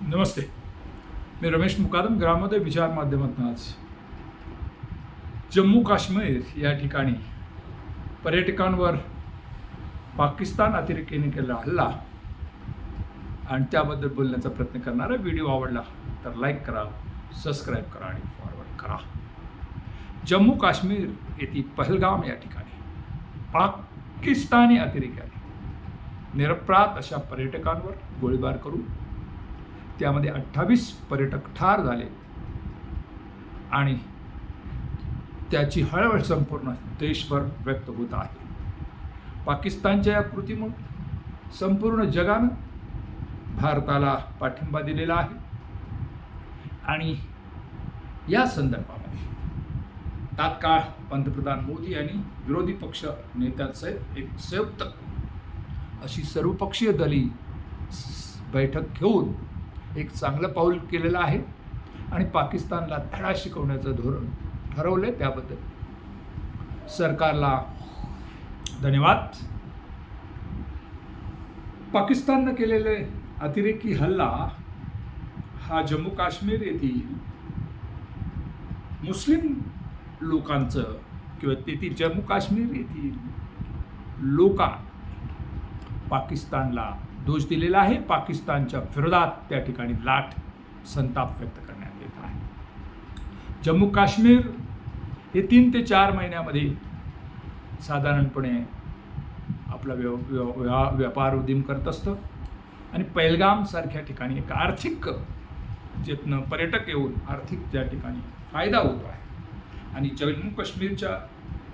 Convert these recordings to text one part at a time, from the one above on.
नमस्ते. मी रमेश मुकादम ग्रामोदय विचार माध्यमातून आज. जम्मू काश्मीर या ठिकाणी पर्यटकांवर पाकिस्तान अतिरेकीने केलेला हल्ला आणि त्याबद्दल बोलण्याचा प्रयत्न करणारा व्हिडिओ आवडला तर लाईक करा सबस्क्राईब करा आणि फॉरवर्ड करा. जम्मू काश्मीर येथील पहलगाम या ठिकाणी पाकिस्तानी अतिरेक्याने निरपराध अशा पर्यटकांवर गोळीबार करून त्यामध्ये अठ्ठावीस पर्यटक ठार झाले. आणि त्याची हळहळ संपूर्ण देशभर व्यक्त होत आहे. पाकिस्तानच्या या कृतीमुळे संपूर्ण जगानं भारताला पाठिंबा दिलेला आहे. आणि या संदर्भामध्ये तात्काळ पंतप्रधान मोदी यांनी विरोधी पक्ष नेत्यांसहित एक संयुक्त अशी सर्वपक्षीय दली बैठक घेऊन एक चांगलं पाऊल केलेलं आहे आणि पाकिस्तानला धडा शिकवण्याचं धोरण ठरवलं त्याबद्दल. सरकारला धन्यवाद. पाकिस्ताननं केलेले अतिरेकी हल्ला हा जम्मू काश्मीर येथील मुस्लिम लोकांचं किंवा तेथील जम्मू काश्मीर येथील लोका पाकिस्तानला दोष दिलेला आहे. पाकिस्तानच्या विरोधात त्या ठिकाणी लाट संताप व्यक्त करण्यात येत आहे. जम्मू काश्मीर हे तीन ते चार महिन्यामध्ये साधारणपणे आपला व्यव व्या- व्यापार उदीम करत असतं. आणि पैलगामसारख्या ठिकाणी एक आर्थिक जिथनं पर्यटक येऊन आर्थिक त्या ठिकाणी फायदा होतो आहे. आणि जम्मू काश्मीरच्या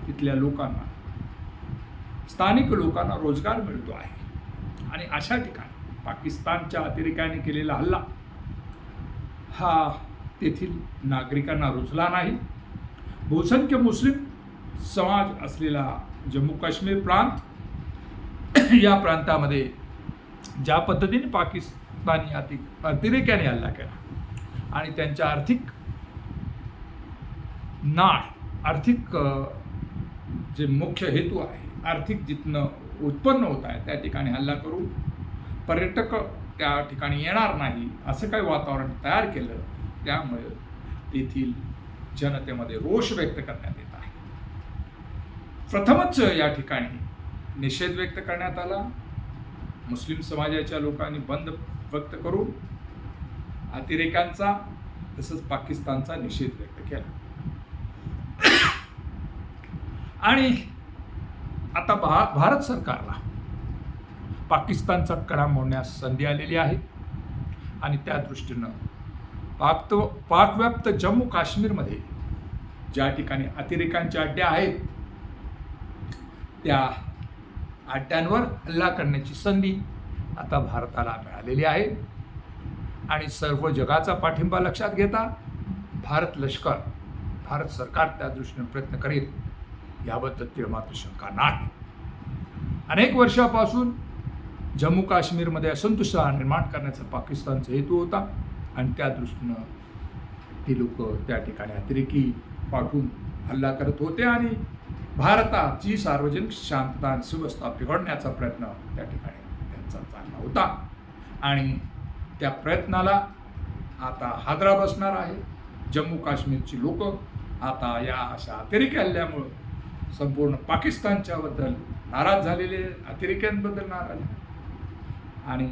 तिथल्या लोकांना स्थानिक लोकांना रोजगार मिळतो आहे. आणि अशा ठिकाणी पाकिस्तानच्या अतिरेक्याने केलेला हल्ला हा तेथील नागरिकांना रुचला नाही. बहुसंख्य मुस्लिम समाज असलेला जम्मू काश्मीर प्रांत या प्रांतामध्ये ज्या पद्धतीने पाकिस्तानी अति अतिरेक्याने हल्ला केला आणि त्यांच्या आर्थिक नाळ आर्थिक जे मुख्य हेतू आहे आर्थिक जिथनं उत्पन्न होत आहे त्या ठिकाणी हल्ला करून पर्यटक त्या ठिकाणी येणार नाही असं काही वातावरण तयार केलं त्यामुळे तेथील जनतेमध्ये रोष व्यक्त करण्यात येत आहे. प्रथमच या ठिकाणी निषेध व्यक्त करण्यात आला. मुस्लिम समाजाच्या लोकांनी बंद व्यक्त करून अतिरेकांचा तसंच पाकिस्तानचा निषेध व्यक्त केला. आणि आता भा भारत सरकारला पाकिस्तानचा कडा मोडण्यास संधी आलेली आहे. आणि त्या दृष्टीनं पाक पाकव्याप्त जम्मू काश्मीरमध्ये ज्या ठिकाणी अतिरेकांच्या अड्ड्या आहेत त्या अड्ड्यांवर हल्ला करण्याची संधी आता भारताला मिळालेली आहे. आणि सर्व जगाचा पाठिंबा लक्षात घेता भारत लष्कर भारत सरकार त्या दृष्टीने प्रयत्न करेल. याबद्दल ती मात्र शंका नाही. अनेक वर्षापासून जम्मू काश्मीरमध्ये असंतुष्ट निर्माण करण्याचा पाकिस्तानचा हेतू होता आणि त्या दृष्टीनं ती लोक त्या ठिकाणी अतिरेकी पाठवून हल्ला करत होते आणि भारताची सार्वजनिक शांतता आणि सुव्यवस्था बिघडण्याचा प्रयत्न त्या ठिकाणी त्यांचा चालला होता. आणि त्या प्रयत्नाला आता हादरा बसणार आहे. जम्मू काश्मीरची लोक आता या अशा अतिरेकी हल्ल्यामुळं संपूर्ण पाकिस्तानच्याबद्दल नाराज झालेले अतिरेक्यांबद्दल नाराज आणि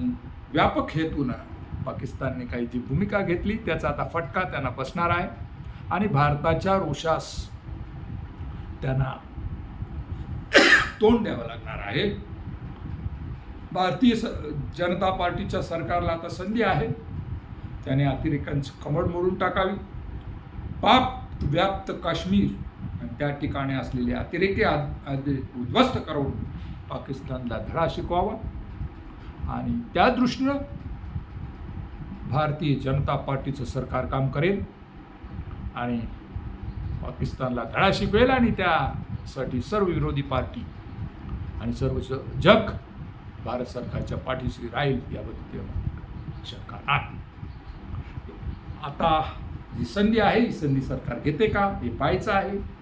व्यापक हेतूनं पाकिस्तानने काही जी भूमिका घेतली त्याचा आता फटका त्यांना बसणार आहे. आणि भारताच्या रोषास त्यांना तोंड द्यावं लागणार आहे. भारतीय स जनता पार्टीच्या सरकारला आता संधी आहे. त्याने अतिरेकांची कमळ मोडून टाकावी. पाप व्याप्त काश्मीर त्या ठिकाणी असलेले अतिरेकी आद- उद्ध्वस्त करून पाकिस्तानला धडा शिकवावा. आणि त्या दृष्टीनं भारतीय जनता पार्टीचं सरकार काम करेल आणि पाकिस्तानला धडा शिकवेल आणि त्यासाठी सर्व विरोधी पार्टी आणि सर्व जग भारत सरकारच्या पाठीशी राहील याबद्दल तेव्हा शंका नाही. आता जी संधी आहे ही संधी सरकार घेते का? हे पाहायचं आहे.